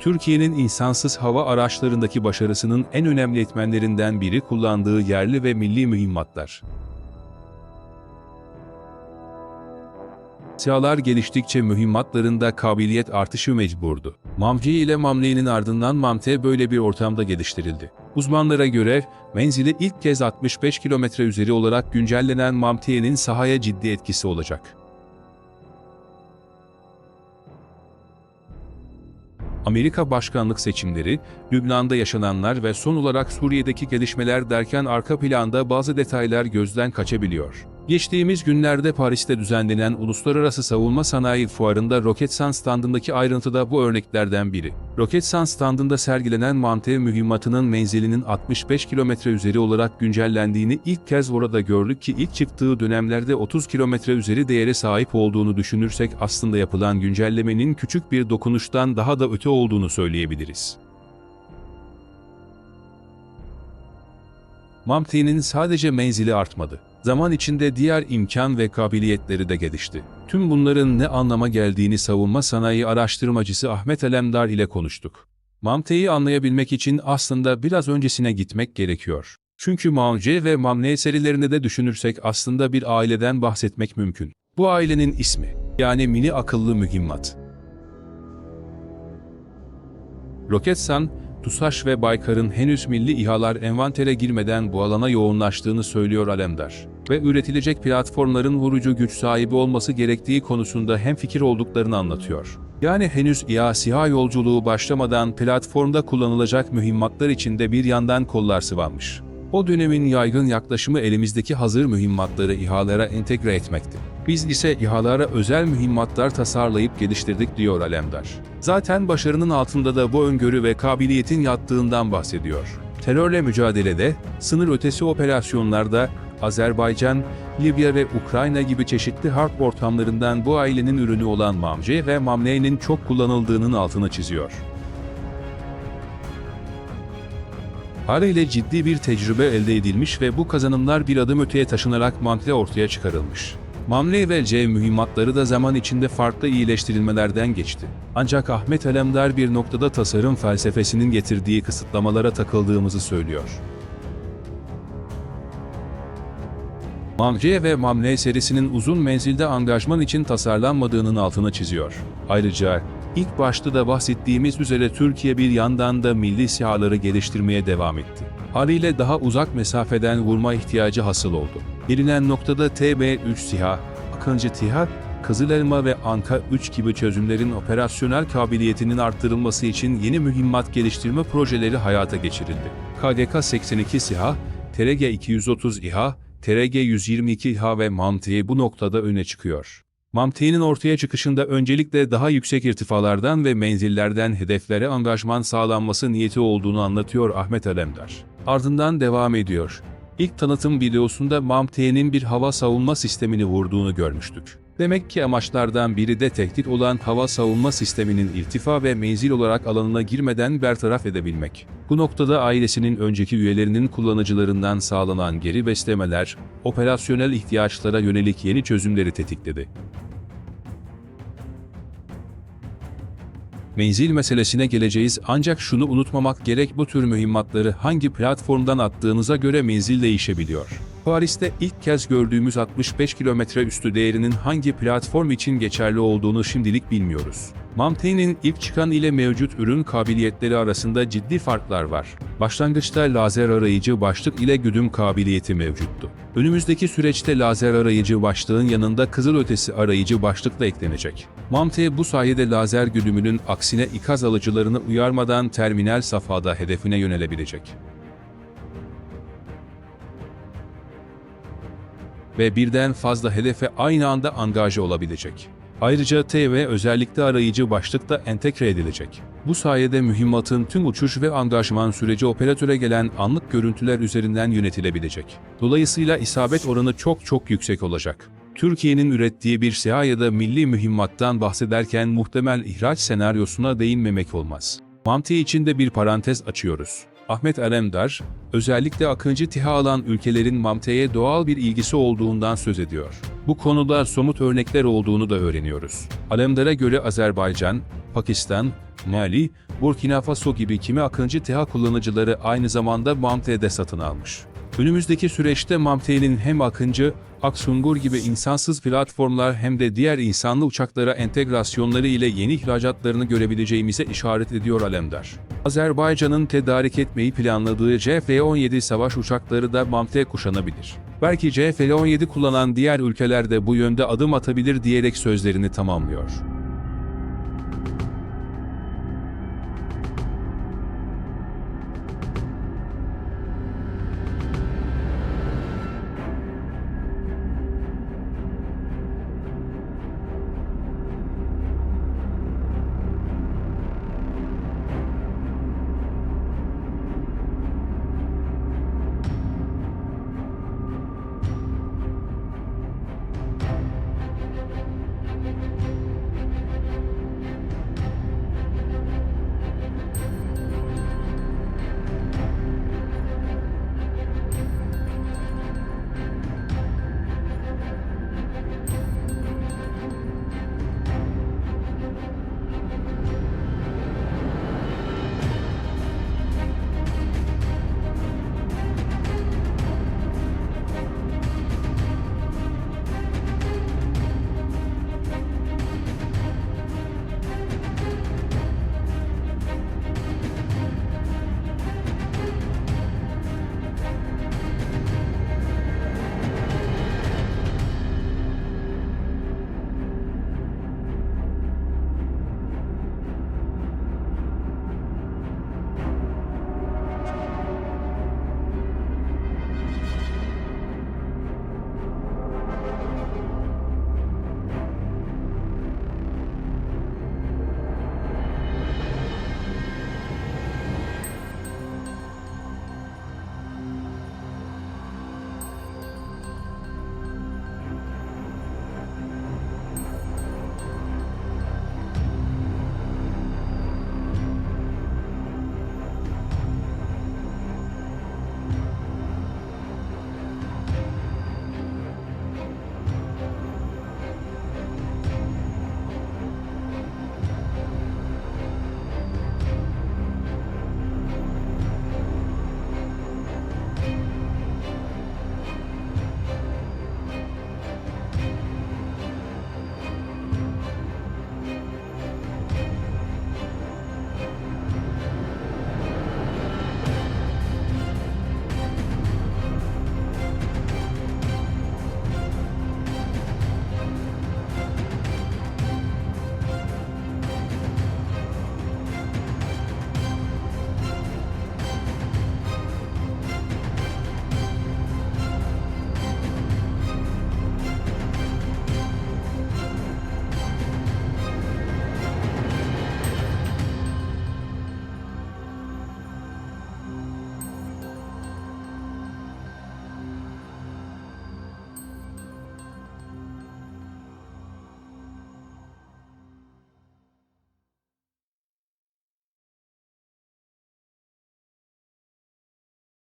Türkiye'nin insansız hava araçlarındaki başarısının en önemli etmenlerinden biri kullandığı yerli ve milli mühimmatlar. SİHA'lar geliştikçe mühimmatlarında kabiliyet artışı mecburdu. MAMC ile MAMLE'nin ardından MAMT böyle bir ortamda geliştirildi. Uzmanlara göre menzili ilk kez 65 kilometre üzeri olarak güncellenen MAMT'nin sahaya ciddi etkisi olacak. Amerika başkanlık seçimleri, Lübnan'da yaşananlar ve son olarak Suriye'deki gelişmeler derken arka planda bazı detaylar gözden kaçabiliyor. Geçtiğimiz günlerde Paris'te düzenlenen Uluslararası Savunma Sanayi Fuarı'nda Roketsan standındaki ayrıntıda bu örneklerden biri. Roketsan standında sergilenen mantev mühimmatının menzilinin 65 kilometre üzeri olarak güncellendiğini ilk kez orada gördük ki ilk çıktığı dönemlerde 30 kilometre üzeri değere sahip olduğunu düşünürsek aslında yapılan güncellemenin küçük bir dokunuştan daha da öte olduğunu söyleyebiliriz. MAMT'nin sadece menzili artmadı. Zaman içinde diğer imkan ve kabiliyetleri de gelişti. Tüm bunların ne anlama geldiğini savunma sanayi araştırmacısı Ahmet Alemdar ile konuştuk. MAMT'yi anlayabilmek için aslında biraz öncesine gitmek gerekiyor. Çünkü MAMC ve MAMN serilerini de düşünürsek aslında bir aileden bahsetmek mümkün. Bu ailenin ismi, yani mini akıllı mühimmat. Roketsan, TUSAŞ ve Baykar'ın henüz milli İHA'lar envantere girmeden bu alana yoğunlaştığını söylüyor Alemdar. Ve üretilecek platformların vurucu güç sahibi olması gerektiği konusunda hemfikir olduklarını anlatıyor. Yani henüz İHA SİHA yolculuğu başlamadan platformda kullanılacak mühimmatlar içinde bir yandan kollar sıvanmış. O dönemin yaygın yaklaşımı elimizdeki hazır mühimmatları İHA'lara entegre etmekti. Biz ise İHA'lara özel mühimmatlar tasarlayıp geliştirdik diyor Alemdar. Zaten başarının altında da bu öngörü ve kabiliyetin yattığından bahsediyor. Terörle mücadelede, sınır ötesi operasyonlarda, Azerbaycan, Libya ve Ukrayna gibi çeşitli harp ortamlarından bu ailenin ürünü olan MAMC ve MAMLE'nin çok kullanıldığının altını çiziyor. Haliyle ciddi bir tecrübe elde edilmiş ve bu kazanımlar bir adım öteye taşınarak MAMLE ortaya çıkarılmış. MAMLE ve C mühimmatları da zaman içinde farklı iyileştirilmelerden geçti. Ancak Ahmet Alemdar bir noktada tasarım felsefesinin getirdiği kısıtlamalara takıldığımızı söylüyor. MAMC ve MAMLE serisinin uzun menzilde angajman için tasarlanmadığının altını çiziyor. Ayrıca ilk başta da bahsettiğimiz üzere Türkiye bir yandan da milli sihaları geliştirmeye devam etti. Haliyle daha uzak mesafeden vurma ihtiyacı hasıl oldu. Gelinen noktada TB3 SİHA, Akıncı TİHA, Kızılelma ve Anka 3 gibi çözümlerin operasyonel kabiliyetinin arttırılması için yeni mühimmat geliştirme projeleri hayata geçirildi. KDK-82 SİHA, TRG-230 İHA, TRG-122 İHA ve MAMTİ bu noktada öne çıkıyor. MAMTİ'nin ortaya çıkışında öncelikle daha yüksek irtifalardan ve menzillerden hedeflere angajman sağlanması niyeti olduğunu anlatıyor Ahmet Alemdar. Ardından devam ediyor. İlk tanıtım videosunda MAMT'nin bir hava savunma sistemini vurduğunu görmüştük. Demek ki amaçlardan biri de tehdit olan hava savunma sisteminin irtifa ve menzil olarak alanına girmeden bertaraf edebilmek. Bu noktada ailesinin önceki üyelerinin kullanıcılarından sağlanan geri beslemeler, operasyonel ihtiyaçlara yönelik yeni çözümleri tetikledi. Menzil meselesine geleceğiz ancak şunu unutmamak gerek bu tür mühimmatları hangi platformdan attığınıza göre menzil değişebiliyor. Paris'te ilk kez gördüğümüz 65 kilometre üstü değerinin hangi platform için geçerli olduğunu şimdilik bilmiyoruz. MAMT'nin ilk çıkan ile mevcut ürün kabiliyetleri arasında ciddi farklar var. Başlangıçta lazer arayıcı başlık ile güdüm kabiliyeti mevcuttu. Önümüzdeki süreçte lazer arayıcı başlığın yanında kızılötesi arayıcı başlık da eklenecek. MAMT bu sayede lazer güdümünün aksine ikaz alıcılarını uyarmadan terminal safhada hedefine yönelebilecek. Ve birden fazla hedefe aynı anda angaje olabilecek. Ayrıca TV özellikle arayıcı başlıkta entegre edilecek. Bu sayede mühimmatın tüm uçuş ve angajman süreci operatöre gelen anlık görüntüler üzerinden yönetilebilecek. Dolayısıyla isabet oranı çok çok yüksek olacak. Türkiye'nin ürettiği bir SİHA ya da milli mühimmattan bahsederken muhtemel ihraç senaryosuna değinmemek olmaz. Mantığı içinde bir parantez açıyoruz. Ahmet Alemdar, özellikle Akıncı TİHA alan ülkelerin MAMT'ye doğal bir ilgisi olduğundan söz ediyor. Bu konuda somut örnekler olduğunu da öğreniyoruz. Alemdar'a göre Azerbaycan, Pakistan, Mali, Burkina Faso gibi kimi akıncı TİHA kullanıcıları aynı zamanda MAMT'de satın almış. Önümüzdeki süreçte MAMT'nin hem akıncı, Aksungur gibi insansız platformlar hem de diğer insanlı uçaklara entegrasyonları ile yeni ihracatlarını görebileceğimize işaret ediyor Alemdar. Azerbaycan'ın tedarik etmeyi planladığı CF-17 savaş uçakları da MAMT kuşanabilir. Belki CF-17 kullanan diğer ülkeler de bu yönde adım atabilir diyerek sözlerini tamamlıyor.